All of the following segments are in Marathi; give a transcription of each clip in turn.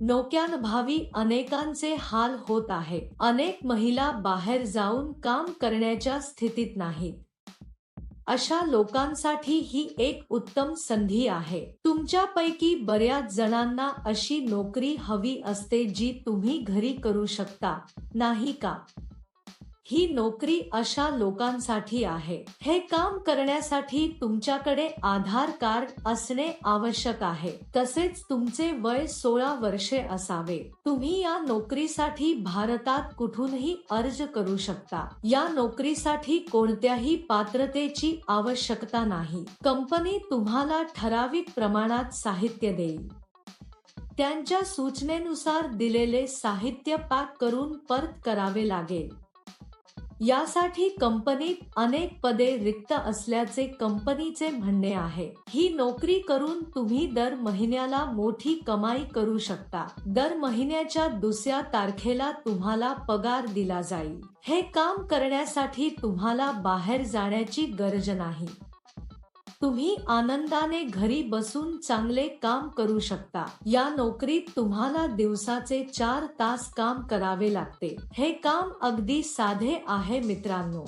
नोक्यानभावी अनेकांचे हाल होत आहे. अनेक महिला बाहेर जाऊन काम करण्याच्या स्थितीत नाहीत. अशा लोकांसाठी ही एक उत्तम संधी आहे. तुमच्यापैकी बऱ्याच जणांना अशी नोकरी हवी असते जी तुम्ही घरी करू शकता. नाही का? ही नोकरी अशा लोकांसाठी आहे. हे काम करण्यासाठी तुमच्याकडे आधार कार्ड असणे आवश्यक आहे. तसेच तुमचे वय सोळा वर्षे असावे. तुम्ही या नोकरीसाठी भारतात कुठूनही अर्ज करू शकता. या नोकरीसाठी कोणत्याही पात्रतेची आवश्यकता नाही. कंपनी तुम्हाला ठराविक प्रमाणात साहित्य देईल. त्यांच्या सूचनेनुसार दिलेले साहित्य पॅक करून परत करावे लागेल. यासाठी कंपनीत अनेक पदे रिक्त असल्याचे कंपनीचे म्हणणे आहे. ही नोकरी करून तुम्ही दर महिन्याला मोठी कमाई करू शकता. दर महिन्याच्या दुसऱ्या तारखेला तुम्हाला पगार दिला जाईल. हे काम करण्यासाठी तुम्हाला बाहेर जाण्याची गरज नाही. तुम्ही आनंदाने घरी बसून चांगले काम करू शकता. या नोकरीत तुम्हाला दिवसाचे चार तास काम करावे लागते. हे काम अगदी साधे आहे मित्रांनो.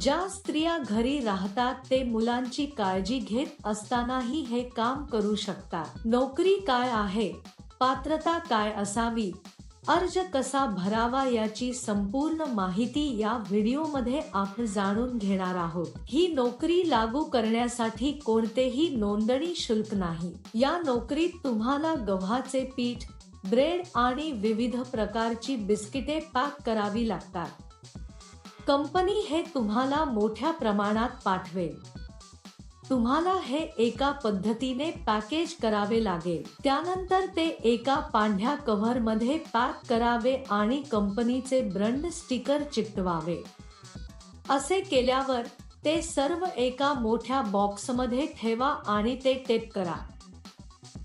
ज्या स्त्रिया घरी राहतात ते मुलांची काळजी घेत असतानाही हे काम करू शकतात. नोकरी काय आहे? पात्रता काय असावी? अर्ज कसा भरावा याची संपूर्ण माहिती या व्हिडिओमध्ये आपण जाणून घेणार आहोत. ही नोकरी लागू करण्यासाठी कोणतेही नोंदणी शुल्क नाही. या नोकरीत तुम्हाला गव्हाचे पीठ ब्रेड आणि विविध प्रकारची बिस्किटे पॅक करावी लागतात. कंपनी हे तुम्हाला मोठ्या प्रमाणात पाठवेल. तुम्हाला हे एका पद्धतीने पॅकेज करावे लागेल. त्यानंतर ते एका पांढ्या कव्हरमध्ये पॅक करावे आणि कंपनीचे ब्रँड स्टिकर चिकटवावे. असे केल्यावर ते सर्व एका मोठ्या बॉक्समध्ये ठेवा आणि ते टेप करा.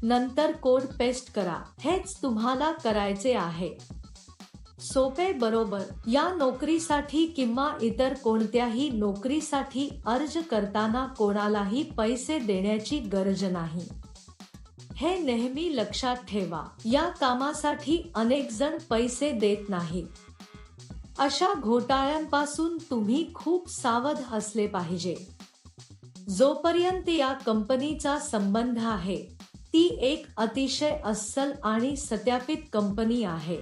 नंतर कोड पेस्ट करा. हेच तुम्हाला करायचे आहे. सोपे बरोबर. या नोकरीसाठी किंवा इतर कोणत्याही नोकरीसाठी अर्ज करताना कोणालाही पैसे देण्याची गरज नाही. हे नेहमी लक्षात ठेवा. या कामासाठी अनेक जण पैसे देत नाही. अशा घोटाळ्यांपासून तुम्ही खूप सावध असले पाहिजे. जोपर्यंत या कंपनीचा संबंध आहे ती एक अतिशय अस्सल आणि सत्यापित कंपनी आहे.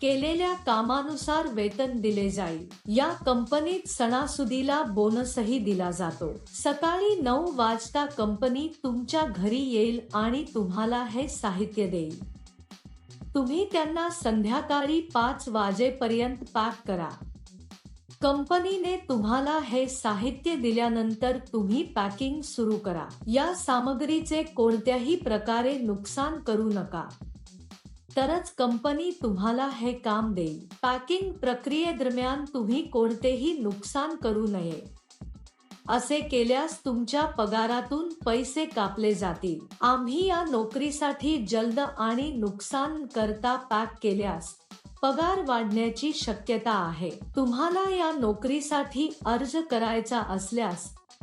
केलेल्या कामानुसार वेतन दिले जाईल. या कंपनीत सणासुदीला बोनसही दिला जातो. सकाळी नऊ वाजता कंपनी तुमच्या घरी येईल आणि तुम्हाला हे साहित्य देईल. तुम्ही त्यांना संध्याकाळी पाच वाजेपर्यंत पॅक करा. कंपनीने तुम्हाला हे साहित्य दिल्यानंतर तुम्ही पॅकिंग सुरू करा. या सामग्रीचे कोणत्याही प्रकारे नुकसान करू नका. तरच कंपनी तुम्हाला हे काम देईल. पॅकिंग प्रक्रियेदरम्यान तुम्ही कोणतेही नुकसान करू नये. असे केल्यास तुमच्या पगारातून पैसे कापले जातील. आम्ही या नोकरीसाठी जलद आणि नुकसान करता पॅक केल्यास पगार वाढण्याची शक्यता आहे. तुम्हाला या नोकरीसाठी अर्ज करायचा असल्यास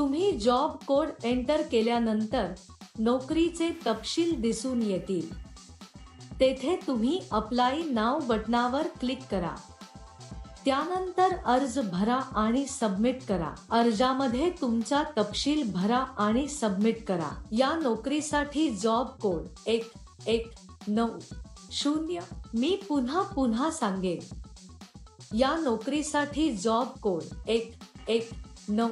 तुम्ही जॉब कोड एंटर केल्यानंतर नोकरीचे तपशील दिसून येतील. तेथे तुम्ही अप्लाय नाव बटनावर क्लिक करा. त्यानंतर अर्ज भरा आणि सबमिट करा. अर्जामध्ये तुमचा तपशील भरा आणि सबमिट करा. या नोकरीसाठी जॉब कोड एक एक नऊ शून्य मी पुन्हा पुन्हा सांगेन. या नोकरीसाठी जॉब कोड एक एक नऊ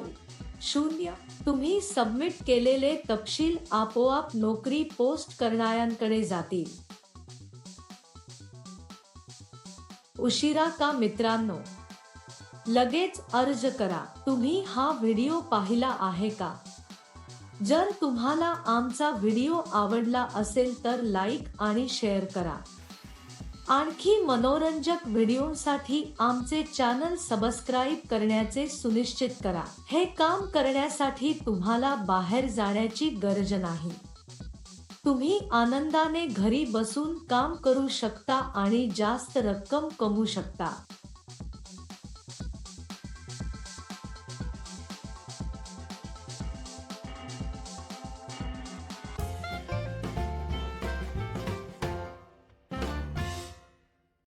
शून्य. तुम्ही सबमिट केलेले तपशील आपोआप नोकरी पोस्ट करणाऱ्यांकडे जातील. उशिरा का मित्रांनो? लगेच अर्ज करा. तुम्ही हा व्हिडिओ पाहिला आहे का? जर तुम्हाला आमचा व्हिडिओ आवडला असेल तर लाईक आणि शेअर करा. आणखी मनोरंजक व्हिडिओसाठी आमचे चॅनल सबस्क्राईब करण्याचे सुनिश्चित करा. हे काम करण्यासाठी तुम्हाला बाहेर जाण्याची गरज नाही. तुम्ही आनंदाने घरी बसून काम करू शकता आणि जास्त रक्कम कमवू शकता.